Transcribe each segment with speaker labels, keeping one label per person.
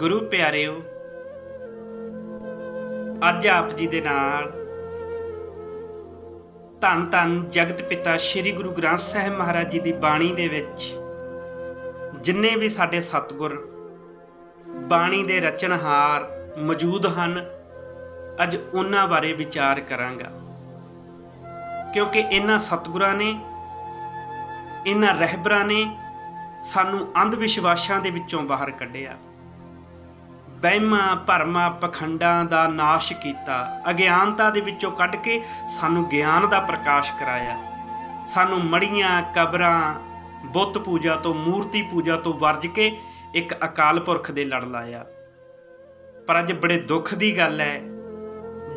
Speaker 1: ਗੁਰੂ ਪਿਆਰਿਓ, ਅੱਜ ਆਪ ਜੀ ਦੇ ਨਾਲ ਧੰਨ ਧੰਨ ਜਗਤ ਪਿਤਾ ਸ੍ਰੀ ਗੁਰੂ ਗ੍ਰੰਥ ਸਾਹਿਬ ਮਹਾਰਾਜ ਜੀ ਦੀ ਬਾਣੀ ਦੇ ਵਿੱਚ ਜਿੰਨੇ ਵੀ ਸਾਡੇ ਸਤਿਗੁਰ ਬਾਣੀ ਦੇ ਰਚਨਹਾਰ ਮੌਜੂਦ ਹਨ, ਅੱਜ ਉਹਨਾਂ ਬਾਰੇ ਵਿਚਾਰ ਕਰਾਂਗਾ। ਕਿਉਂਕਿ ਇਹਨਾਂ ਸਤਿਗੁਰਾਂ ਨੇ, ਇਹਨਾਂ ਰਹਿਬਰਾਂ ਨੇ ਸਾਨੂੰ ਅੰਧ ਵਿਸ਼ਵਾਸਾਂ ਦੇ ਵਿੱਚੋਂ ਬਾਹਰ ਕੱਢਿਆ। ਵਹਿਮਾਂ, ਭਰਮਾਂ, ਪਖੰਡਾਂ ਦਾ ਨਾਸ਼ ਕੀਤਾ। ਅਗਿਆਨਤਾ ਦੇ ਵਿੱਚੋਂ ਕੱਢ ਕੇ ਸਾਨੂੰ ਗਿਆਨ ਦਾ ਪ੍ਰਕਾਸ਼ ਕਰਾਇਆ। ਸਾਨੂੰ ਮੜੀਆਂ ਕਬਰਾਂ, ਬੁੱਤ ਪੂਜਾ ਤੋਂ ਮੂਰਤੀ ਪੂਜਾ ਤੋਂ ਵਰਜ ਕੇ ਇੱਕ ਅਕਾਲ ਪੁਰਖ ਦੇ ਲੜ ਲਾਇਆ। ਪਰ ਅੱਜ ਬੜੇ ਦੁੱਖ ਦੀ ਗੱਲ ਹੈ।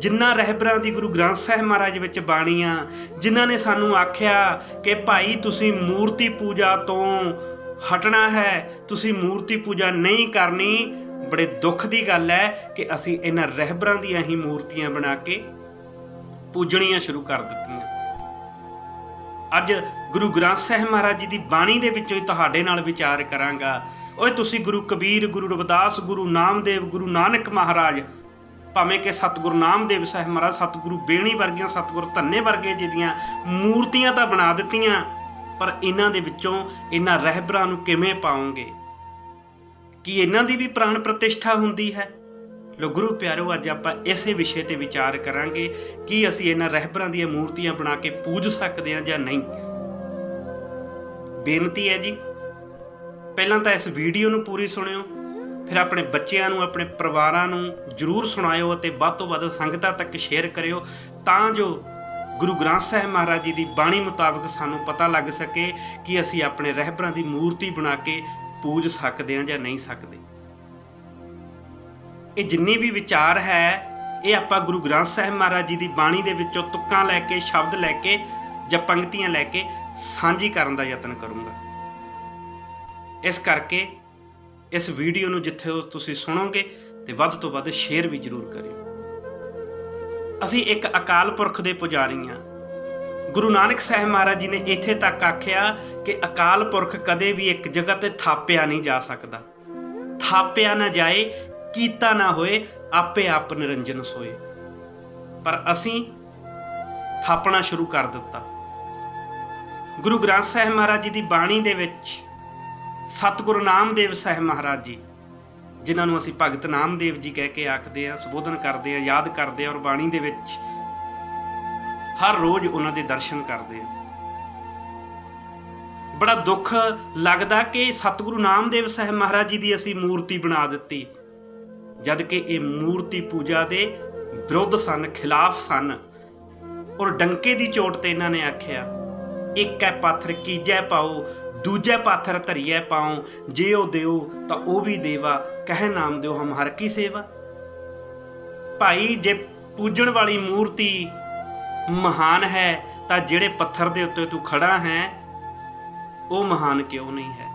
Speaker 1: ਜਿਨ੍ਹਾਂ ਰਹਿਬਰਾਂ ਦੀ ਗੁਰੂ ਗ੍ਰੰਥ ਸਾਹਿਬ ਮਹਾਰਾਜ ਵਿੱਚ ਬਾਣੀਆਂ, ਜਿਨ੍ਹਾਂ ਨੇ ਸਾਨੂੰ ਆਖਿਆ ਕਿ ਭਾਈ ਤੁਸੀਂ ਮੂਰਤੀ ਪੂਜਾ ਤੋਂ ਹਟਣਾ ਹੈ, ਤੁਸੀਂ ਮੂਰਤੀ ਪੂਜਾ ਨਹੀਂ ਕਰਨੀ ਬੜੇ ਦੁੱਖ ਦੀ ਗੱਲ ਹੈ ਕਿ ਅਸੀਂ ਇਹਨਾਂ ਰਹਿਬਰਾਂ ਦੀਆਂ ਹੀ ਮੂਰਤੀਆਂ ਬਣਾ ਕੇ ਪੂਜਣੀਆਂ ਸ਼ੁਰੂ ਕਰ ਦਿੱਤੀਆਂ। ਅੱਜ ਗੁਰੂ ਗ੍ਰੰਥ ਸਾਹਿਬ ਮਹਾਰਾਜ ਜੀ ਦੀ ਬਾਣੀ ਦੇ ਵਿੱਚੋਂ ਹੀ ਤੁਹਾਡੇ ਨਾਲ ਵਿਚਾਰ ਕਰਾਂਗਾ। ਓਏ ਤੁਸੀਂ ਗੁਰੂ ਕਬੀਰ, ਗੁਰੂ ਰਵਿਦਾਸ, ਗੁਰੂ ਨਾਮਦੇਵ, ਗੁਰੂ ਨਾਨਕ ਮਹਾਰਾਜ, ਭਾਵੇਂ ਕਿ ਸਤਿਗੁਰੂ ਨਾਮਦੇਵ ਸਾਹਿਬ ਮਹਾਰਾਜ, ਸਤਿਗੁਰੂ ਬੇਣੀ ਵਰਗੀਆਂ, ਸਤਿਗੁਰੂ ਧੰਨੇ ਵਰਗੇ ਜਿਹਦੀਆਂ ਮੂਰਤੀਆਂ ਤਾਂ ਬਣਾ ਦਿੱਤੀਆਂ, ਪਰ ਇਹਨਾਂ ਦੇ ਵਿੱਚੋਂ ਇਹਨਾਂ ਰਹਿਬਰਾਂ ਨੂੰ ਕਿਵੇਂ ਪਾਉਂਗੇ ਕੀ ਇਹਨਾਂ ਦੀ ਵੀ ਪ੍ਰਾਣ ਪ੍ਰਤਿਸ਼ਠਾ ਹੁੰਦੀ ਹੈ? ਲੋ ਗੁਰੂ ਪਿਆਰੋ, ਅੱਜ ਆਪਾਂ ਇਸੇ ਵਿਸ਼ੇ ਤੇ ਵਿਚਾਰ ਕਰਾਂਗੇ ਕਿ ਅਸੀਂ ਇਹਨਾਂ ਰਹਿਬਰਾਂ ਦੀਆਂ ਮੂਰਤੀਆਂ ਬਣਾ ਕੇ ਪੂਜ ਸਕਦੇ ਹਾਂ ਜਾਂ ਨਹੀਂ। ਬੇਨਤੀ ਹੈ ਜੀ, ਪਹਿਲਾਂ ਤਾਂ ਇਸ ਵੀਡੀਓ ਨੂੰ ਪੂਰੀ ਸੁਣਿਓ, ਫਿਰ ਆਪਣੇ ਬੱਚਿਆਂ ਨੂੰ, ਆਪਣੇ ਪਰਿਵਾਰਾਂ ਨੂੰ ਜਰੂਰ ਸੁਣਾਇਓ ਅਤੇ ਵੱਧ ਤੋਂ ਵੱਧ ਸੰਗਤਾਂ ਤੱਕ ਸ਼ੇਅਰ ਕਰਿਓ ਤਾਂ ਜੋ ਗੁਰੂ ਗ੍ਰੰਥ ਸਾਹਿਬ ਮਹਾਰਾਜ ਜੀ ਦੀ ਬਾਣੀ ਮੁਤਾਬਕ ਸਾਨੂੰ ਪਤਾ ਲੱਗ ਸਕੇ ਕਿ ਅਸੀਂ ਆਪਣੇ ਰਹਿਬਰਾਂ ਦੀ ਮੂਰਤੀ ਬਣਾ ਕੇ ਪੂਜ ਸਕਦੇ ਹਾਂ ਜਾਂ ਨਹੀਂ ਸਕਦੇ। ਇਹ ਜਿੰਨੀ ਵੀ ਵਿਚਾਰ ਹੈ, ਇਹ ਆਪਾਂ ਗੁਰੂ ਗ੍ਰੰਥ ਸਾਹਿਬ ਮਹਾਰਾਜ ਜੀ ਦੀ ਬਾਣੀ ਦੇ ਵਿੱਚੋਂ ਤੁੱਕਾਂ ਲੈ ਕੇ, ਸ਼ਬਦ ਲੈ ਕੇ ਜਾਂ ਪੰਕਤੀਆਂ ਲੈ ਕੇ ਸਾਂਝੀ ਕਰਨ ਦਾ ਯਤਨ ਕਰੂੰਗਾ। ਇਸ ਕਰਕੇ ਇਸ ਵੀਡੀਓ ਨੂੰ ਜਿੱਥੇ ਤੁਸੀਂ ਸੁਣੋਗੇ ਤੇ ਵੱਧ ਤੋਂ ਵੱਧ ਸ਼ੇਅਰ ਵੀ ਜ਼ਰੂਰ ਕਰਿਓ। ਅਸੀਂ ਇੱਕ ਅਕਾਲ ਪੁਰਖ ਦੇ ਪੁਜਾਰੀ ਹਾਂ। ਗੁਰੂ ਨਾਨਕ ਸਾਹਿਬ ਮਹਾਰਾਜ ਜੀ ਨੇ ਇੱਥੇ ਤੱਕ ਆਖਿਆ ਕਿ ਅਕਾਲ ਪੁਰਖ ਕਦੇ ਵੀ ਇੱਕ ਜਗ੍ਹਾ ਤੇ ਥਾਪਿਆ ਨਹੀਂ ਜਾ ਸਕਦਾ। ਥਾਪਿਆ ਨਾ ਜਾਏ, ਕੀਤਾ ਨਾ ਹੋਏ, ਆਪੇ ਆਪ ਨਿਰੰਜਨ ਸੋਏ। ਪਰ ਅਸੀਂ ਥਾਪਣਾ ਸ਼ੁਰੂ ਕਰ ਦਿੱਤਾ। ਗੁਰੂ ਗ੍ਰੰਥ ਸਾਹਿਬ ਮਹਾਰਾਜ ਜੀ ਦੀ ਬਾਣੀ ਦੇ ਵਿੱਚ ਸਤਿਗੁਰੂ ਨਾਮਦੇਵ ਸਾਹਿਬ ਮਹਾਰਾਜ ਜੀ, ਜਿਨ੍ਹਾਂ ਨੂੰ ਅਸੀਂ ਭਗਤ ਨਾਮਦੇਵ ਜੀ ਕਹਿ ਕੇ ਆਖਦੇ ਆ ਸੰਬੋਧਨ ਕਰਦੇ ਆ ਯਾਦ ਕਰਦੇ ਆ ਔਰ ਬਾਣੀ ਦੇ ਵਿੱਚ ਹਰ ਰੋਜ਼ ਉਹਨਾਂ ਦੇ ਦਰਸ਼ਨ ਕਰਦੇ ਆ। ਬੜਾ ਦੁੱਖ ਲੱਗਦਾ ਕਿ ਸਤਿਗੁਰੂ ਨਾਮਦੇਵ ਸਾਹਿਬ ਮਹਾਰਾਜ ਜੀ ਦੀ ਅਸੀਂ ਮੂਰਤੀ ਬਣਾ ਦਿੱਤੀ। ਜਦ ਕਿ ਇਹ ਮੂਰਤੀ ਪੂਜਾ ਦੇ ਵਿਰੁੱਧ ਸਨ, ਖਿਲਾਫ ਸਨ। ਔਰ ਡੰਕੇ ਦੀ ਚੋਟ ਤੇ ਇਹਨਾਂ ਨੇ ਆਖਿਆ, ਇੱਕ ਹੈ ਪਾਥਰ, ਕੀਜੈ ਪਾਓ, ਦੂਜੇ ਪਾਥਰ ਧਰੀਐ ਪਾਉ, ਜੇ ਉਹ ਦਿਓ ਤਾਂ ਉਹ ਵੀ ਦੇਵਾ, ਕਹਿ ਨਾਮ ਦਿਓ ਹਮ ਹਰ ਕੀ ਸੇਵਾ। ਭਾਈ, ਜੇ ਪੂਜਣ ਵਾਲੀ ਮੂਰਤੀ ਮਹਾਨ ਹੈ, ਤਾਂ ਜਿਹੜੇ ਪੱਥਰ ਦੇ ਉੱਤੇ ਤੂੰ ਖੜਾ ਹੈ, ਉਹ ਮਹਾਨ ਕਿਉਂ ਨਹੀਂ ਹੈ?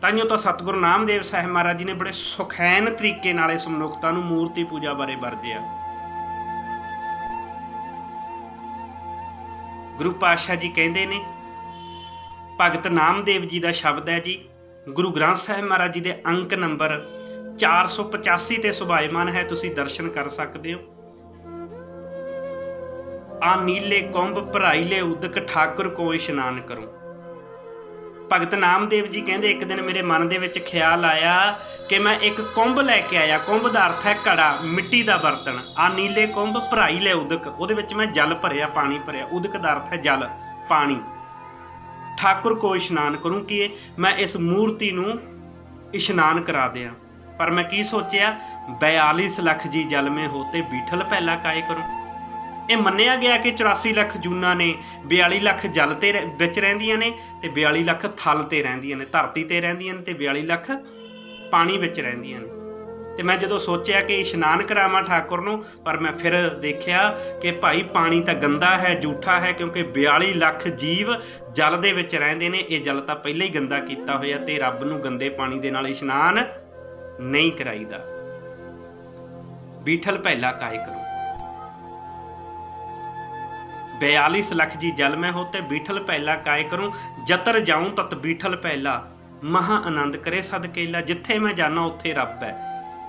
Speaker 1: ਤਾਂਯੋ ਤਾਂ ਸਤਿਗੁਰੂ ਨਾਮਦੇਵ ਸਾਹਿਬ ਮਹਾਰਾਜ ਜੀ ਨੇ ਬੜੇ ਸੁਖੈਨ ਤਰੀਕੇ ਨਾਲ ਇਸ ਮਨੁੱਖਤਾ ਨੂੰ ਮੂਰਤੀ ਪੂਜਾ ਬਾਰੇ ਵਰਜਿਆ ਗੁਰੂ ਪਾਤਸ਼ਾਹ ਜੀ ਕਹਿੰਦੇ ਨੇ, ਭਗਤ ਨਾਮਦੇਵ ਜੀ ਦਾ ਸ਼ਬਦ ਹੈ ਜੀ, ਗੁਰੂ ਗ੍ਰੰਥ ਸਾਹਿਬ ਮਹਾਰਾਜ ਜੀ ਦੇ ਅੰਕ ਨੰਬਰ 485 ਤੇ ਸੁਭਾਇਮਾਨ ਹੈ, ਤੁਸੀਂ ਦਰਸ਼ਨ ਕਰ ਸਕਦੇ ਹੋ। ਆ ਨੀਲੇ ਕੁੰਭ ਭਰਾਈਲੇ ਉਦਕ ਠਾਕੁਰ ਕੋ ਇਸ਼ਨਾਨ ਕਰੂੰ। ਭਗਤ ਨਾਮਦੇਵ ਜੀ ਕਹਿੰਦੇ, ਇੱਕ ਦਿਨ ਮੇਰੇ ਮਨ ਦੇ ਵਿੱਚ ਖਿਆਲ ਆਇਆ ਕਿ ਮੈਂ ਇੱਕ ਕੁੰਭ ਲੈ ਕੇ ਆਇਆ। ਕੁੰਭ ਦਾ ਅਰਥ ਹੈ ਘੜਾ, ਮਿੱਟੀ ਦਾ ਬਰਤਨ। ਆ ਨੀਲੇ ਕੁੰਭ ਭਰਾਈ ਲੈ ਉਦਕ, ਉਹਦੇ ਵਿੱਚ ਮੈਂ ਜਲ ਭਰਿਆ, ਪਾਣੀ ਭਰਿਆ। ਉਦਕ ਦਾ ਅਰਥ ਹੈ ਜਲ, ਪਾਣੀ। ਠਾਕੁਰ ਕੋ ਇਸ਼ਨਾਨ ਕਰੂੰ ਕਿ ਮੈਂ ਇਸ ਮੂਰਤੀ ਨੂੰ ਇਸ਼ਨਾਨ ਕਰਾ ਦਿਆਂ। ਪਰ ਮੈਂ ਕੀ ਸੋਚਿਆ? 42 ਲੱਖ ਜੀ ਜਲ ਮੇ ਹੋਤੇ, ਬੀਠਲ ਪਹਿਲਾ ਕਾਇ ਕਰੂੰ। ਇਹ ਮੰਨਿਆ ਗਿਆ ਕਿ 84 ਲੱਖ ਜੂਨਾਂ ਨੇ 42 ਲੱਖ ਜਲ ਤੇ ਰਹਿ- ਵਿੱਚ ਰਹਿੰਦੀਆਂ ਨੇ ਤੇ 42 ਲੱਖ ਥਲ ਤੇ ਰਹਿੰਦੀਆਂ ਨੇ, ਧਰਤੀ ਤੇ ਰਹਿੰਦੀਆਂ ਨੇ ਤੇ 42 ਲੱਖ ਪਾਣੀ ਵਿੱਚ ਰਹਿੰਦੀਆਂ ਨੇ। ਤੇ ਮੈਂ ਜਦੋਂ ਸੋਚਿਆ ਕਿ ਇਸ਼ਨਾਨ ਕਰਾਵਾਂ ਠਾਕੁਰ ਨੂੰ, ਪਰ ਮੈਂ ਫਿਰ ਦੇਖਿਆ ਕਿ ਭਾਈ ਪਾਣੀ ਤਾਂ ਗੰਦਾ ਹੈ ਝੂਠਾ ਹੈ, ਕਿਉਂਕਿ 42 ਲੱਖ ਜੀਵ ਜਲ ਦੇ ਵਿੱਚ ਰਹਿੰਦੇ ਨੇ, ਇਹ ਜਲ ਤਾਂ ਪਹਿਲਾਂ ਹੀ ਗੰਦਾ ਕੀਤਾ ਹੋਇਆ ਤੇ ਰੱਬ ਨੂੰ ਗੰਦੇ ਪਾਣੀ ਦੇ ਨਾਲ ਇਸ਼ਨਾਨ ਨਹੀਂ ਕਰਾਈਦਾ। ਬੀਠਲ ਪਹਿਲਾ ਕਾਇ ਕਰੋ। 42 ਲੱਖ ਜੀ ਜਲ ਮੈਂ ਹੋਤੇ ਬੀਠਲ ਪਹਿਲਾ ਕਾਇ ਕਰੂੰ, ਜਤਰ ਜਾਉਂ ਤਤ ਬੀਠਲ ਪਹਿਲਾ ਮਹਾ ਆਨੰਦ ਕਰੇ ਸਦਕੇਲਾ ਜਿੱਥੇ ਮੈਂ ਜਾਣਾ ਉੱਥੇ ਰੱਬ ਹੈ।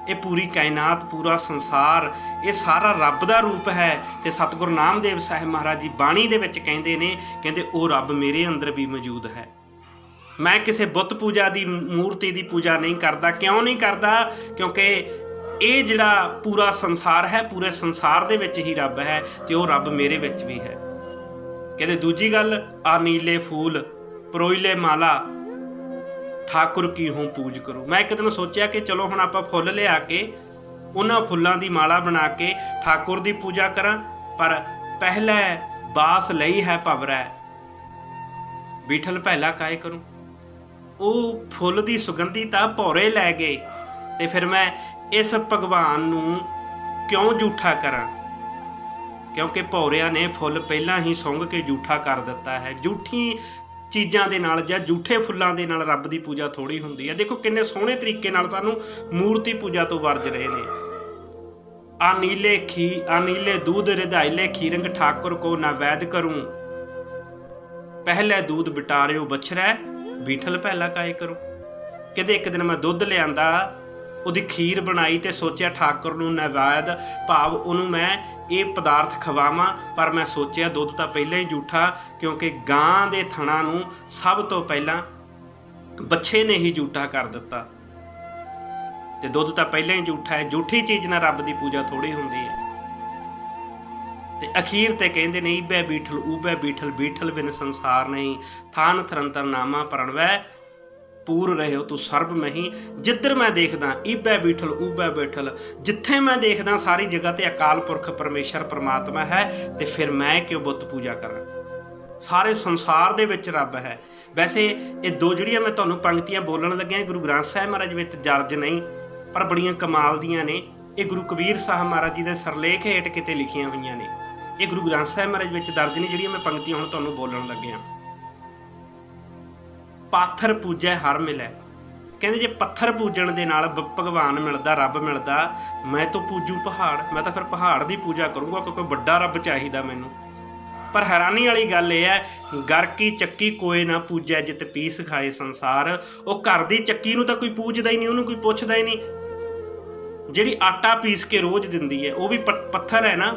Speaker 1: ਇਹ ਪੂਰੀ ਕਾਇਨਾਤ, ਪੂਰਾ ਸੰਸਾਰ, ਇਹ ਸਾਰਾ ਰੱਬ ਦਾ ਰੂਪ ਹੈ। ਤੇ ਸਤਿਗੁਰੂ ਨਾਮਦੇਵ ਸਾਹਿਬ ਮਹਾਰਾਜ ਜੀ ਬਾਣੀ ਦੇ ਵਿੱਚ ਕਹਿੰਦੇ ਨੇ, ਕਹਿੰਦੇ, ਉਹ ਰੱਬ ਮੇਰੇ ਅੰਦਰ ਵੀ ਮੌਜੂਦ ਹੈ। ਮੈਂ ਕਿਸੇ ਬੁੱਤ ਪੂਜਾ ਦੀ, ਮੂਰਤੀ ਦੀ ਪੂਜਾ ਨਹੀਂ ਕਰਦਾ, ਕਿਉਂ ਨਹੀਂ ਕਰਦਾ? ਕਿਉਂਕਿ ਇਹ ਜਿਹੜਾ ਪੂਰਾ ਸੰਸਾਰ ਹੈ, ਪੂਰੇ ਸੰਸਾਰ ਦੇ ਵਿੱਚ ਹੀ ਰੱਬ ਹੈ ਤੇ ਉਹ ਰੱਬ ਮੇਰੇ ਵਿੱਚ ਵੀ ਹੈ। ਕਹਿੰਦੇ ਦੂਜੀ ਗੱਲ, ਆ ਨੀਲੇ ਫੂਲ, ਪਰੋਈਲੇ ਮਾਲਾ, ਠਾਕੁਰ ਕੀ ਹੂੰ ਪੂਜ ਕਰੋ। ਮੈਂ ਇੱਕ ਦਿਨ ਸੋਚਿਆ ਕਿ ਚਲੋ ਹੁਣ ਆਪਾਂ ਫੁੱਲ ਲਿਆ ਕੇ, ਉਹਨਾਂ ਫੁੱਲਾਂ ਦੀ ਮਾਲਾ ਬਣਾ ਕੇ ਠਾਕੁਰ ਦੀ ਪੂਜਾ ਕਰਾਂ, ਪਰ ਪਹਿਲੇ ਬਾਸ ਲਈ ਹੈ ਭਵਰੈ। ਬੀਠਲ ਪਹਿਲਾ ਕਾਇ ਕਰੂੰ? ਉਹ ਫੁੱਲ ਦੀ ਸੁਗੰਧੀ ਤਾਂ ਭੌਰੇ ਲੈ ਗਏ, ਤੇ ਫਿਰ ਮੈਂ ਇਸ ਭਗਵਾਨ ਨੂੰ ਕਿਉਂ ਝੂਠਾ ਕਰਾਂ? ਕਿਉਂਕਿ ਭੌਰਿਆਂ ਨੇ ਫੁੱਲ ਪਹਿਲਾਂ ਹੀ ਸੁੰਘ ਕੇ ਝੂਠਾ ਕਰ ਦਿੱਤਾ ਹੈ। ਝੂਠੀ ਚੀਜ਼ਾਂ ਦੇ ਨਾਲ ਜਾਂ ਝੂਠੇ ਫੁੱਲਾਂ ਦੇ ਨਾਲ ਰੱਬ ਦੀ ਪੂਜਾ ਥੋੜੀ ਹੁੰਦੀ ਹੈ। ਦੇਖੋ ਕਿੰਨੇ ਸੋਹਣੇ ਤਰੀਕੇ ਨਾਲ ਸਾਨੂੰ ਮੂਰਤੀ ਪੂਜਾ ਤੋਂ ਵਰਜ ਰਹੇ ਨੇ। ਆ ਨੀਲੇ ਖੀ, ਆ ਨੀਲੇ ਦੂਧ, ਰਿਧਾਇਲੇ ਖੀਰੰਗ ਠਾਕੁਰ ਕੋ ਨਾ ਵੈਦ ਕਰੂੰ। ਪਹਿਲੇ ਦੂਧ ਬਿਟਾਰਿਓ ਬਛਰੈ, ਬੀਠਲ ਪਹਿਲਾ ਕਾਇ ਕਰੂੰ। ਕਿਤੇ ਇੱਕ ਦਿਨ ਮੈਂ ਦੁੱਧ ਲਿਆਂਦਾ ਉਹਦੀ ਖੀਰ ਬਣਾਈ ਤੇ ਸੋਚਿਆ ਠਾਕੁਰ ਨੂੰ ਨੈਵੇਦ ਭਾਵ ਉਹਨੂੰ ਮੈਂ ਇਹ ਪਦਾਰਥ ਖਵਾਵਾਂ, ਪਰ ਮੈਂ ਸੋਚਿਆ ਦੁੱਧ ਤਾਂ ਪਹਿਲਾਂ ਹੀ ਝੂਠਾ, ਕਿਉਂਕਿ ਗਾਂ ਦੇ ਥਣਾ ਨੂੰ ਸਭ ਤੋਂ ਪਹਿਲਾਂ ਬੱਚੇ ਨੇ ਹੀ ਝੂਠਾ ਕਰ ਦਿੱਤਾ। ਤੇ ਦੁੱਧ ਤਾਂ ਪਹਿਲਾਂ ਹੀ ਝੂਠਾ ਹੈ, ਝੂਠੀ ਚੀਜ਼ ਨਾਲ ਰੱਬ ਦੀ ਪੂਜਾ ਥੋੜੀ ਹੁੰਦੀ ਹੈ। ਤੇ ਅਖੀਰ ਤੇ ਕਹਿੰਦੇ ਨੇ, ਈਬੈ ਬੀਠਲ, ਊਬੈ ਬੀਠਲ ਬੀਠਲ ਬਿਨ ਸੰਸਾਰ ਨਹੀਂ, ਥਾਨ ਥਰੰਤਰ ਨਾਮਾ ਪਰਣਵੈ ਪੂਰ ਰਹੇ ਹੋ, ਤੂੰ ਸਰਬ ਮਹੀ। ਜਿੱਧਰ ਮੈਂ ਦੇਖਦਾ, ਈਬੈ ਬੀਠਲ, ਊਬੈ ਬੈਠਲ, ਜਿੱਥੇ ਮੈਂ ਦੇਖਦਾ, ਸਾਰੀ ਜਗ੍ਹਾ ਤੇ ਅਕਾਲ ਪੁਰਖ ਪਰਮੇਸ਼ਰ ਪਰਮਾਤਮਾ ਹੈ, ਤੇ ਫਿਰ ਮੈਂ ਕਿਉਂ ਬੁੱਤ ਪੂਜਾ ਕਰਾਂ? ਸਾਰੇ ਸੰਸਾਰ ਦੇ ਵਿੱਚ ਰੱਬ ਹੈ। ਵੈਸੇ ਇਹ ਦੋ ਜਿਹੜੀਆਂ ਮੈਂ ਤੁਹਾਨੂੰ ਪੰਕਤੀਆਂ ਬੋਲਣ ਲੱਗਿਆ ਗੁਰੂ ਗ੍ਰੰਥ ਸਾਹਿਬ ਮਹਾਰਾਜ ਵਿੱਚ ਦਰਜ ਨਹੀਂ, ਪਰ ਬੜੀਆਂ ਕਮਾਲ ਦੀਆਂ ਨੇ। ਇਹ ਗੁਰੂ ਕਬੀਰ ਸਾਹਿਬ ਮਹਾਰਾਜ ਜੀ ਦੇ ਸਰਲੇਖ ਹੇਠ ਕਿਤੇ ਲਿਖੀਆਂ ਹੋਈਆਂ ਨੇ। ਇਹ ਗੁਰੂ ਗ੍ਰੰਥ ਸਾਹਿਬ ਮਹਾਰਾਜ ਵਿੱਚ ਦਰਜ ਨਹੀਂ, ਜਿਹੜੀਆਂ ਮੈਂ ਪੰਕਤੀਆਂ ਹੁਣ ਤੁਹਾਨੂੰ ਬੋਲਣ ਲੱਗਿਆ। ਪਾਥਰ ਪੂਜੈ ਹਰ ਮਿਲੈ। ਕਹਿੰਦੇ ਜੇ ਪੱਥਰ ਪੂਜਣ ਦੇ ਨਾਲ ਭਗਵਾਨ ਮਿਲਦਾ, ਰੱਬ ਮਿਲਦਾ, ਮੈਂ ਤਾਂ ਪੂਜੂ ਪਹਾੜ, ਮੈਂ ਤਾਂ ਫਿਰ ਪਹਾੜ ਦੀ ਪੂਜਾ ਕਰੂੰਗਾ ਕਿਉਂਕਿ ਵੱਡਾ ਰੱਬ ਚਾਹੀਦਾ ਮੈਨੂੰ। ਪਰ ਹੈਰਾਨੀ ਵਾਲੀ ਗੱਲ ਇਹ ਹੈ ਗਰ ਕੀ ਚੱਕੀ ਕੋਏ ਨਾ ਪੂਜੈ, ਜਿਤ ਪੀਸ ਖਾਏ ਸੰਸਾਰ। ਉਹ ਘਰ ਦੀ ਚੱਕੀ ਨੂੰ ਤਾਂ ਕੋਈ ਪੂਜਦਾ ਹੀ ਨਹੀਂ, ਉਹਨੂੰ ਕੋਈ ਪੁੱਛਦਾ ਹੀ ਨਹੀਂ। ਜਿਹੜੀ ਆਟਾ ਪੀਸ ਕੇ ਰੋਜ਼ ਦਿੰਦੀ ਹੈ, ਉਹ ਵੀ ਪੱਥਰ ਹੈ ਨਾ।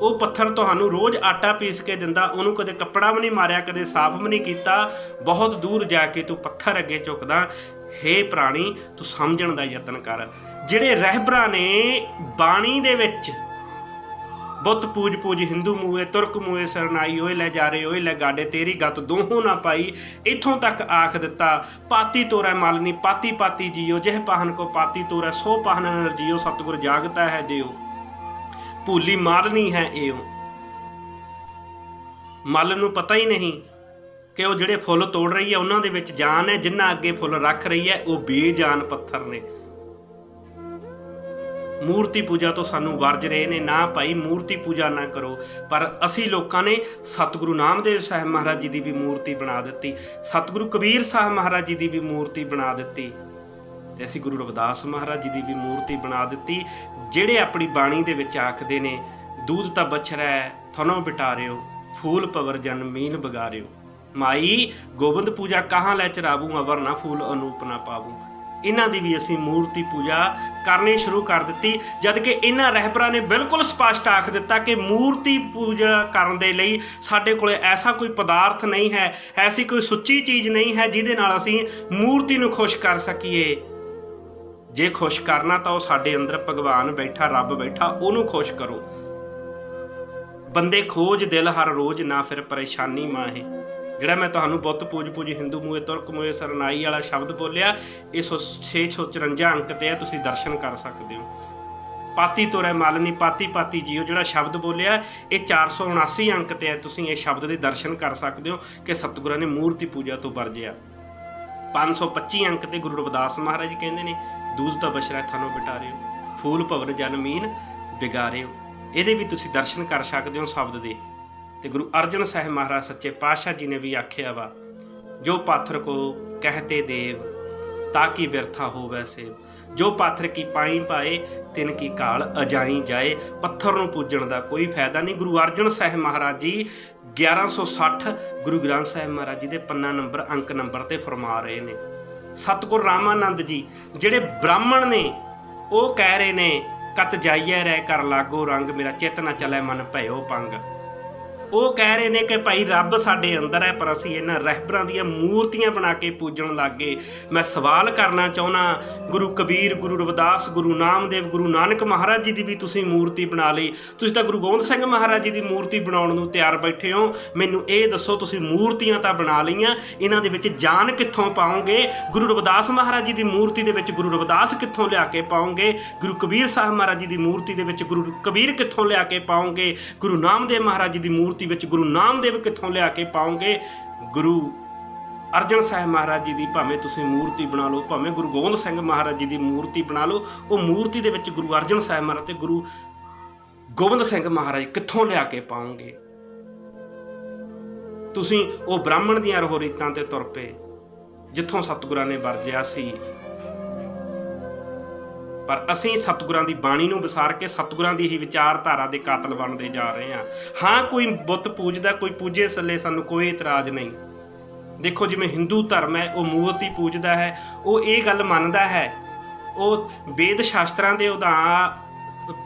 Speaker 1: ਉਹ ਪੱਥਰ ਤੁਹਾਨੂੰ ਰੋਜ਼ ਆਟਾ ਪੀਸ ਕੇ ਦਿੰਦਾ, ਉਹਨੂੰ ਕਦੇ ਕੱਪੜਾ ਵੀ ਨਹੀਂ ਮਾਰਿਆ, ਕਦੇ ਸਾਫ਼ ਵੀ ਨਹੀਂ ਕੀਤਾ। ਬਹੁਤ ਦੂਰ ਜਾ ਕੇ ਤੂੰ ਪੱਥਰ ਅੱਗੇ ਝੁਕਦਾ। ਹੇ ਪ੍ਰਾਣੀ, ਤੂੰ ਸਮਝਣ ਦਾ ਯਤਨ ਕਰ। ਜਿਹੜੇ ਰਹਿਬਰਾਂ ਨੇ ਬਾਣੀ ਦੇ ਵਿੱਚ ਬੁੱਤ ਪੂਜ ਪੂਜ, ਹਿੰਦੂ ਮੂਏ, ਤੁਰਕ ਮੂਏ, ਸਰਨਾਈ, ਓਏ ਲੈ ਜਾ ਰਹੇ, ਓਏ ਲੈ ਗਾਡੇ, ਤੇਰੀ ਗੱਤ ਦੋਹੋਂ ਨਾ ਪਾਈ, ਇਥੋਂ ਤੱਕ ਆਖ ਦਿੱਤਾ, ਪਾਤੀ ਤੋਰੈ ਮਾਲਨੀ ਪਾਤੀ ਪਾਤੀ ਜੀਓ, ਜਿਹ ਪਾਹਨ ਕੋ ਪਾਤੀ ਤੋਰੈ, ਸੋ ਪਾਹਨ ਨਰ ਜੀਓ, ਸਤਿਗੁਰ ਜਾਗਤਾ ਹੈ ਦਿਓ। ਭੂਲੀ ਮਾਲਨੀ ਹੈ ਏਉ ਮਲ ਨੂੰ ਪਤਾ ਹੀ ਨਹੀਂ ਕਿ ਉਹ ਜਿਹੜੇ ਫੁੱਲ ਤੋੜ ਰਹੀ ਹੈ, ਉਹਨਾਂ ਦੇ ਵਿੱਚ ਜਾਨ ਹੈ, ਜਿੰਨਾ ਅੱਗੇ ਫੁੱਲ ਰੱਖ ਰਹੀ ਹੈ, ਉਹ ਬੇਜਾਨ ਪੱਥਰ ਨੇ। ਮੂਰਤੀ ਪੂਜਾ ਤੋਂ ਸਾਨੂੰ ਵਰਜ ਰਹੇ ਨੇ, ਨਾ ਭਾਈ ਮੂਰਤੀ ਪੂਜਾ ਨਾ ਕਰੋ। ਪਰ ਅਸੀਂ ਲੋਕਾਂ ਨੇ ਸਤਿਗੁਰੂ ਨਾਮਦੇਵ ਸਾਹਿਬ ਮਹਾਰਾਜ ਜੀ ਦੀ ਵੀ ਮੂਰਤੀ ਬਣਾ ਦਿੱਤੀ। ਸਤਿਗੁਰੂ ਕਬੀਰ ਸਾਹਿਬ ਮਹਾਰਾਜ ਜੀ ਦੀ ਵੀ ਮੂਰਤੀ ਬਣਾ ਦਿੱਤੀ। ਤੇ ਅਸੀਂ ਗੁਰੂ ਰਵਿਦਾਸ ਮਹਾਰਾਜ ਜੀ ਦੀ ਵੀ ਮੂਰਤੀ ਬਣਾ ਦਿੱਤੀ। ਜਿਹੜੇ ਆਪਣੀ ਬਾਣੀ ਦੇ ਵਿੱਚ ਆਖਦੇ ਨੇ ਦੂਧ ਤਾਂ ਬਛਰੈ ਥਨੋ ਬਿਟਾਰਿਓ, ਫੂਲ ਪਵਰ ਜਨ ਮੀਨ ਬਗਾਰਿਓ। ਮਾਈ, ਗੋਬਿੰਦ ਪੂਜਾ ਕਹਾਂ ਲੈ ਚਰਾਬੂ ਅਵਰ ਨਾ ਫੂਲ ਅਨੂਪ ਨਾ ਪਾਵੂ। ਇਹਨਾਂ ਦੀ ਵੀ ਅਸੀਂ ਮੂਰਤੀ ਪੂਜਾ ਕਰਨੀ ਸ਼ੁਰੂ ਕਰ ਦਿੱਤੀ ਜਦ ਕਿ ਇਹਨਾਂ ਰਹਿਬਰਾਂ ਨੇ ਬਿਲਕੁਲ ਸਪਸ਼ਟ ਆਖ ਦਿੱਤਾ ਕਿ ਮੂਰਤੀ ਪੂਜਾ ਕਰਨ ਦੇ ਲਈ ਸਾਡੇ ਕੋਲੇ ਐਸਾ ਕੋਈ ਪਦਾਰਥ ਨਹੀਂ ਹੈ, ਐਸੀ ਕੋਈ ਸੁੱਚੀ ਚੀਜ਼ ਨਹੀਂ ਹੈ, ਜਿਹਦੇ ਨਾਲ ਅਸੀਂ ਮੂਰਤੀ ਨੂੰ ਖੁਸ਼ ਕਰ ਸਕੀਏ। ਜੇ ਖੁਸ਼ ਕਰਨਾ ਤਾਂ ਉਹ ਸਾਡੇ ਅੰਦਰ ਭਗਵਾਨ ਬੈਠਾ, ਰੱਬ ਬੈਠਾ, ਉਹਨੂੰ ਖੁਸ਼ ਕਰੋ। ਬੰਦੇ ਖੋਜ ਦਿਲ ਹਰ ਰੋਜ਼, ਨਾ ਫਿਰ ਪਰੇਸ਼ਾਨੀ ਮਾਹੇ। ਜਿਹੜਾ ਮੈਂ ਤੁਹਾਨੂੰ ਬੁੱਤ ਪੂਜ ਪੂਜ ਹਿੰਦੂ ਮੂਏ ਤੁਰਕ ਮੂਏ ਸਰਨਾਈ ਵਾਲਾ ਸ਼ਬਦ ਬੋਲਿਆ, ਇਹ 654 ਅੰਕ ਤੇ ਹੈ ਤੁਸੀਂ ਦਰਸ਼ਨ ਕਰ ਸਕਦੇ ਹੋ। ਪਾਤੀ ਤੋਰੇ ਮਾਲਨੀ ਪਾਤੀ ਪਾਤੀ ਜੀਓ। ਜਿਹੜਾ ਸ਼ਬਦ ਬੋਲਿਆ, ਇਹ 479 ਅੰਕ ਤੇ ਹੈ ਤੁਸੀਂ ਇਹ ਸ਼ਬਦ ਦੇ ਦਰਸ਼ਨ ਕਰ ਸਕਦੇ ਹੋ ਕਿ ਸਤਿਗੁਰਾਂ ਨੇ ਮੂਰਤੀ ਪੂਜਾ ਤੋਂ ਵਰਜਿਆ। 525 ਅੰਕ ਤੇ ਗੁਰੂ ਰਵਿਦਾਸ ਮਹਾਰਾਜ ਕਹਿੰਦੇ ਨੇ ਦੂਧ ਤਾਂ ਬਸ਼ਰਾ ਥਾਨੋ ਬਿਟਾਰਿਓ ਫੂਲ ਭਵਨ ਜਨਮੀਨ ਬਿਗਾਰਿਓ ਇਹਦੇ ਵੀ ਤੁਸੀਂ ਦਰਸ਼ਨ ਕਰ ਸਕਦੇ ਹੋ ਸ਼ਬਦ ਦੇ। ਤੇ ਗੁਰੂ ਅਰਜਨ ਸਾਹਿਬ ਮਹਾਰਾਜ ਸੱਚੇ ਪਾਤਸ਼ਾਹ ਜੀ ਨੇ ਵੀ ਆਖਿਆ ਵਾ, ਜੋ ਪਾਥਰ ਕੋ ਕਹਤੇ ਦੇਵ, ਤਾਂ ਤਾਕੀ ਬਿਰਥਾ ਹੋਵੇ ਸੇਵ? ਜੋ ਪਾਥਰ ਕੀ ਪਾਈ ਪਾਏ, ਤਿਨ ਕੀ ਕਾਲ ਅਜਾਈ ਜਾਏ। ਪੱਥਰ ਨੂੰ ਪੂਜਣ ਦਾ ਕੋਈ ਫਾਇਦਾ ਨਹੀਂ। ਗੁਰੂ ਅਰਜਨ ਸਾਹਿਬ ਮਹਾਰਾਜ ਜੀ 1160 ਗੁਰੂ ਗ੍ਰੰਥ ਸਾਹਿਬ ਮਹਾਰਾਜ ਜੀ ਦੇ ਪੰਨਾ ਨੰਬਰ, ਅੰਕ ਨੰਬਰ ਤੇ ਫਰਮਾ ਰਹੇ ਨੇ। ਸਤਿਗੁਰ ਰਾਮਾਨੰਦ ਜੀ, ਜਿਹੜੇ ਬ੍ਰਾਹਮਣ ਨੇ, ਉਹ ਕਹਿ ਰਹੇ ਨੇ ਕਤ ਜਾਈਐ ਰਹਿ ਕਰ ਲਾਗੋ ਰੰਗ, ਮੇਰਾ ਚੇਤਨਾ ਨਾ ਚਲੇ ਮਨ ਭਇਓ ਪੰਗ ਉਹ ਕਹਿ ਰਹੇ ਨੇ ਕਿ ਭਾਈ ਰੱਬ ਸਾਡੇ ਅੰਦਰ ਹੈ, ਪਰ ਅਸੀਂ ਇਹਨਾਂ ਰਹਿਬਰਾਂ ਦੀਆਂ ਮੂਰਤੀਆਂ ਬਣਾ ਕੇ ਪੂਜਣ ਲੱਗੇ ਮੈਂ ਸਵਾਲ ਕਰਨਾ ਚਾਹੁੰਦਾ, ਗੁਰੂ ਕਬੀਰ, ਗੁਰੂ ਰਵਿਦਾਸ, ਗੁਰੂ ਨਾਮਦੇਵ, ਗੁਰੂ ਨਾਨਕ ਮਹਾਰਾਜ ਜੀ ਦੀ ਵੀ ਤੁਸੀਂ ਮੂਰਤੀ ਬਣਾ ਲਈ। ਤੁਸੀਂ ਤਾਂ ਗੁਰੂ ਗੋਬਿੰਦ ਸਿੰਘ ਮਹਾਰਾਜ ਜੀ ਦੀ ਮੂਰਤੀ ਬਣਾਉਣ ਨੂੰ ਤਿਆਰ ਬੈਠੇ ਹੋ। ਮੈਨੂੰ ਇਹ ਦੱਸੋ, ਤੁਸੀਂ ਮੂਰਤੀਆਂ ਤਾਂ ਬਣਾ ਲਈਆਂ, ਇਹਨਾਂ ਦੇ ਵਿੱਚ ਜਾਨ ਕਿੱਥੋਂ ਪਾਓਗੇ? ਗੁਰੂ ਰਵਿਦਾਸ ਮਹਾਰਾਜ ਜੀ ਦੀ ਮੂਰਤੀ ਦੇ ਵਿੱਚ ਗੁਰੂ ਰਵਿਦਾਸ ਕਿੱਥੋਂ ਲਿਆ ਕੇ ਪਾਓਗੇ? ਗੁਰੂ ਕਬੀਰ ਸਾਹਿਬ ਮਹਾਰਾਜ ਜੀ ਦੀ ਮੂਰਤੀ ਦੇ ਵਿੱਚ ਗੁਰੂ ਕਬੀਰ ਕਿੱਥੋਂ ਲਿਆ ਕੇ ਪਾਉਂਗੇ ਗੁਰੂ ਨਾਮਦੇਵ ਮਹਾਰਾਜ ਜੀ ਦੀ ਮੂਰਤੀ ਵਿੱਚ ਗੁਰੂ ਨਾਮਦੇਵ ਕਿੱਥੋਂ ਲਿਆ ਕੇ ਪਾਓਗੇ? ਗੁਰੂ ਅਰਜਨ ਸਾਹਿਬ ਮਹਾਰਾਜ ਜੀ ਦੀ ਭਾਵੇਂ ਤੁਸੀਂ ਮੂਰਤੀ ਬਣਾ ਲਓ, ਭਾਵੇਂ ਗੁਰੂ ਗੋਬਿੰਦ ਸਿੰਘ ਮਹਾਰਾਜ ਜੀ ਦੀ ਮੂਰਤੀ ਬਣਾ ਲਓ, ਉਹ ਮੂਰਤੀ ਦੇ ਵਿੱਚ ਗੁਰੂ ਅਰਜਨ ਸਾਹਿਬ ਮਹਾਰਾਜ ਤੇ ਗੁਰੂ ਗੋਬਿੰਦ ਸਿੰਘ ਮਹਾਰਾਜ ਕਿੱਥੋਂ ਲਿਆ ਕੇ ਪਾਓਗੇ? ਤੁਸੀਂ ਉਹ ਬ੍ਰਾਹਮਣ ਦੀਆਂ ਰੋਹ ਰੀਤਾਂ ਤੇ ਤੁਰ ਪਏ, ਜਿੱਥੋਂ ਸਤਿਗੁਰਾਂ ਨੇ ਵਰਜਿਆ ਸੀ। ਪਰ ਅਸੀਂ ਸਤਿਗੁਰਾਂ ਦੀ ਬਾਣੀ ਨੂੰ ਵਿਸਾਰ ਕੇ ਸਤਿਗੁਰਾਂ ਦੀ ਹੀ ਵਿਚਾਰਧਾਰਾ ਦੇ ਕਾਤਲ ਬਣਦੇ ਜਾ ਰਹੇ ਹਾਂ। ਹਾਂ, ਕੋਈ ਬੁੱਤ ਪੂਜਦਾ, ਕੋਈ ਪੂਜੇ ਸੱਲੇ, ਸਾਨੂੰ ਕੋਈ ਇਤਰਾਜ਼ ਨਹੀਂ। ਦੇਖੋ, ਜਿਵੇਂ ਹਿੰਦੂ ਧਰਮ ਹੈ, ਉਹ ਮੂਰਤੀ ਪੂਜਦਾ ਹੈ, ਉਹ ਇਹ ਗੱਲ ਮੰਨਦਾ ਹੈ, ਉਹ ਵੇਦ ਸ਼ਾਸਤਰਾਂ ਦੇ ਉਦਾ,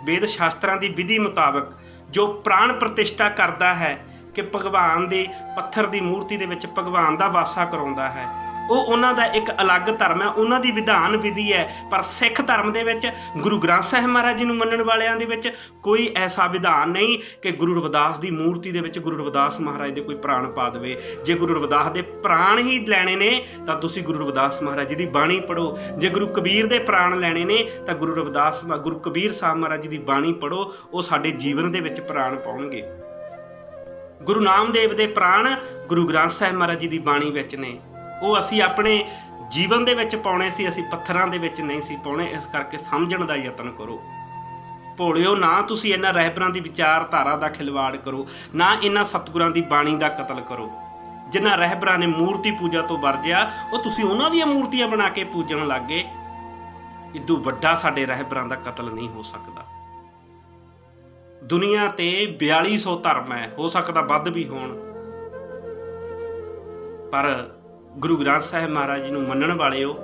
Speaker 1: ਵੇਦ ਸ਼ਾਸਤਰਾਂ ਦੀ ਵਿਧੀ ਮੁਤਾਬਕ ਜੋ ਪ੍ਰਾਣ ਪ੍ਰਤਿਸ਼ਠਾ ਕਰਦਾ ਹੈ ਕਿ ਭਗਵਾਨ ਦੇ ਪੱਥਰ ਦੀ ਮੂਰਤੀ ਦੇ ਵਿੱਚ ਭਗਵਾਨ ਦਾ ਵਾਸਾ ਕਰਾਉਂਦਾ ਹੈ ਉਹ ਉਹਨਾਂ ਦਾ ਇੱਕ ਅਲੱਗ ਧਰਮ ਹੈ, ਉਹਨਾਂ ਦੀ ਵਿਧਾਨ ਵਿਧੀ ਹੈ। ਪਰ ਸਿੱਖ ਧਰਮ ਦੇ ਵਿੱਚ ਗੁਰੂ ਗ੍ਰੰਥ ਸਾਹਿਬ ਮਹਾਰਾਜ ਜੀ ਨੂੰ ਮੰਨਣ ਵਾਲਿਆਂ ਦੇ ਵਿੱਚ ਕੋਈ ਐਸਾ ਵਿਧਾਨ ਨਹੀਂ ਕਿ ਗੁਰੂ ਰਵਿਦਾਸ ਦੀ ਮੂਰਤੀ ਦੇ ਵਿੱਚ ਗੁਰੂ ਰਵਿਦਾਸ ਮਹਾਰਾਜ ਦੇ ਕੋਈ ਪ੍ਰਾਣ ਪਾ ਦੇਵੇ। ਜੇ ਗੁਰੂ ਰਵਿਦਾਸ ਦੇ ਪ੍ਰਾਣ ਹੀ ਲੈਣੇ ਨੇ, ਤਾਂ ਤੁਸੀਂ ਗੁਰੂ ਰਵਿਦਾਸ ਮਹਾਰਾਜ ਜੀ ਦੀ ਬਾਣੀ ਪੜੋ ਜੇ ਗੁਰੂ ਕਬੀਰ ਦੇ ਪ੍ਰਾਣ ਲੈਣੇ ਨੇ, ਤਾਂ ਗੁਰੂ ਰਵਿਦਾਸ ਗੁਰੂ ਕਬੀਰ ਸਾਹਿਬ ਮਹਾਰਾਜ ਜੀ ਦੀ ਬਾਣੀ ਪੜੋ ਉਹ ਸਾਡੇ ਜੀਵਨ ਦੇ ਵਿੱਚ ਪ੍ਰਾਣ ਪਾਉਣਗੇ। ਗੁਰੂ ਨਾਮਦੇਵ ਦੇ ਪ੍ਰਾਣ ਗੁਰੂ ਗ੍ਰੰਥ ਸਾਹਿਬ ਮਹਾਰਾਜ ਜੀ ਦੀ ਬਾਣੀ ਵਿੱਚ ਨੇ। ਉਹ ਅਸੀਂ ਆਪਣੇ ਜੀਵਨ ਦੇ ਵਿੱਚ ਪਾਉਣੇ ਸੀ, ਅਸੀਂ ਪੱਥਰਾਂ ਦੇ ਵਿੱਚ ਨਹੀਂ ਸੀ ਪਾਉਣੇ, ਇਸ ਕਰਕੇ ਸਮਝਣ ਦਾ ਯਤਨ ਕਰੋ। ਭੋਲਿਓ, ਨਾ ਤੁਸੀਂ ਇਹਨਾਂ ਰਹਿਬਰਾਂ ਦੀ ਵਿਚਾਰਧਾਰਾ ਦਾ ਖਿਲਵਾੜ ਕਰੋ, ਨਾ ਇਹਨਾਂ ਸਤਿਗੁਰਾਂ ਦੀ ਬਾਣੀ ਦਾ ਕਤਲ ਕਰੋ। ਜਿਨ੍ਹਾਂ ਰਹਿਬਰਾਂ ਨੇ ਮੂਰਤੀ ਪੂਜਾ ਤੋਂ ਵਰਜਿਆ, ਉਹ ਤੁਸੀਂ ਉਹਨਾਂ ਦੀਆਂ ਮੂਰਤੀਆਂ ਬਣਾ ਕੇ ਪੂਜਣ ਲੱਗੇ। ਇਦੋਂ ਵੱਡਾ ਸਾਡੇ ਰਹਿਬਰਾਂ ਦਾ ਕਤਲ ਨਹੀਂ ਹੋ ਸਕਦਾ। ਦੁਨੀਆ ਤੇ 4200 ਧਰਮ ਹੈ, ਹੋ ਸਕਦਾ ਵੱਧ ਵੀ ਹੋਣ। ਪਰ ਗੁਰੂ ਗ੍ਰੰਥ ਸਾਹਿਬ ਮਹਾਰਾਜ ਜੀ ਨੂੰ ਮੰਨਣ ਵਾਲੇ ਹੋ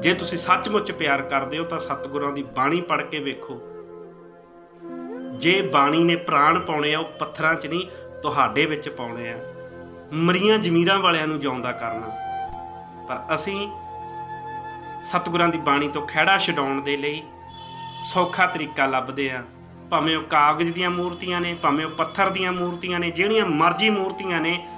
Speaker 1: ਜੇ ਤੁਸੀਂ ਸੱਚਮੁੱਚ ਪਿਆਰ ਕਰਦੇ ਹੋ ਤਾਂ ਸਤਿਗੁਰਾਂ ਦੀ ਬਾਣੀ ਪੜ੍ਹ ਕੇ ਵੇਖੋ। ਜੇ ਬਾਣੀ ਨੇ ਪ੍ਰਾਣ ਪਾਉਣੇ ਆ, ਉਹ ਪੱਥਰਾਂ 'ਚ ਨਹੀਂ, ਤੁਹਾਡੇ ਵਿੱਚ ਪਾਉਣੇ ਆ। ਮਰੀਆਂ ਜ਼ਮੀਰਾਂ ਵਾਲਿਆਂ ਨੂੰ ਜਿਉਂਦਾ ਕਰਨਾ। ਪਰ ਅਸੀਂ ਸਤਿਗੁਰਾਂ ਦੀ ਬਾਣੀ ਤੋਂ ਖਿਹੜਾ ਛਡਾਉਣ ਦੇ ਲਈ ਸੌਖਾ ਤਰੀਕਾ ਲੱਭਦੇ ਆ। ਭਾਵੇਂ ਉਹ ਕਾਗਜ਼ ਦੀਆਂ ਮੂਰਤੀਆਂ ਨੇ, ਭਾਵੇਂ ਉਹ ਪੱਥਰ ਦੀਆਂ ਮੂਰਤੀਆਂ ਨੇ, ਜਿਹੜੀਆਂ ਮਰਜ਼ੀ ਮੂਰਤੀਆਂ ਨੇ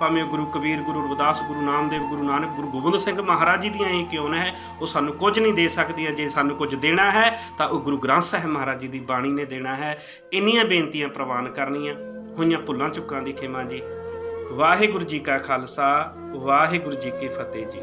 Speaker 1: ਭਾਵੇਂ ਉਹ ਗੁਰੂ ਕਬੀਰ, ਗੁਰੂ ਰਵਿਦਾਸ, ਗੁਰੂ ਨਾਮਦੇਵ, ਗੁਰੂ ਨਾਨਕ, ਗੁਰੂ ਗੋਬਿੰਦ ਸਿੰਘ ਮਹਾਰਾਜ ਜੀ ਦੀਆਂ ਹੀ ਕਿਉਂ ਨਾ ਹੈ, ਉਹ ਸਾਨੂੰ ਕੁਝ ਨਹੀਂ ਦੇ ਸਕਦੀਆਂ ਜੇ ਸਾਨੂੰ ਕੁਝ ਦੇਣਾ ਹੈ, ਤਾਂ ਉਹ ਗੁਰੂ ਗ੍ਰੰਥ ਸਾਹਿਬ ਮਹਾਰਾਜ ਜੀ ਦੀ ਬਾਣੀ ਨੇ ਦੇਣਾ ਹੈ। ਇੰਨੀਆਂ ਬੇਨਤੀਆਂ ਪ੍ਰਵਾਨ ਕਰਨੀਆਂ, ਹੋਈਆਂ ਭੁੱਲਾਂ ਚੁੱਕਾਂ ਦੀ ਖਿਮਾ ਜੀ। ਵਾਹਿਗੁਰੂ ਜੀ ਕਾ ਖਾਲਸਾ, ਵਾਹਿਗੁਰੂ ਜੀ ਕੀ ਫਤਿਹ ਜੀ।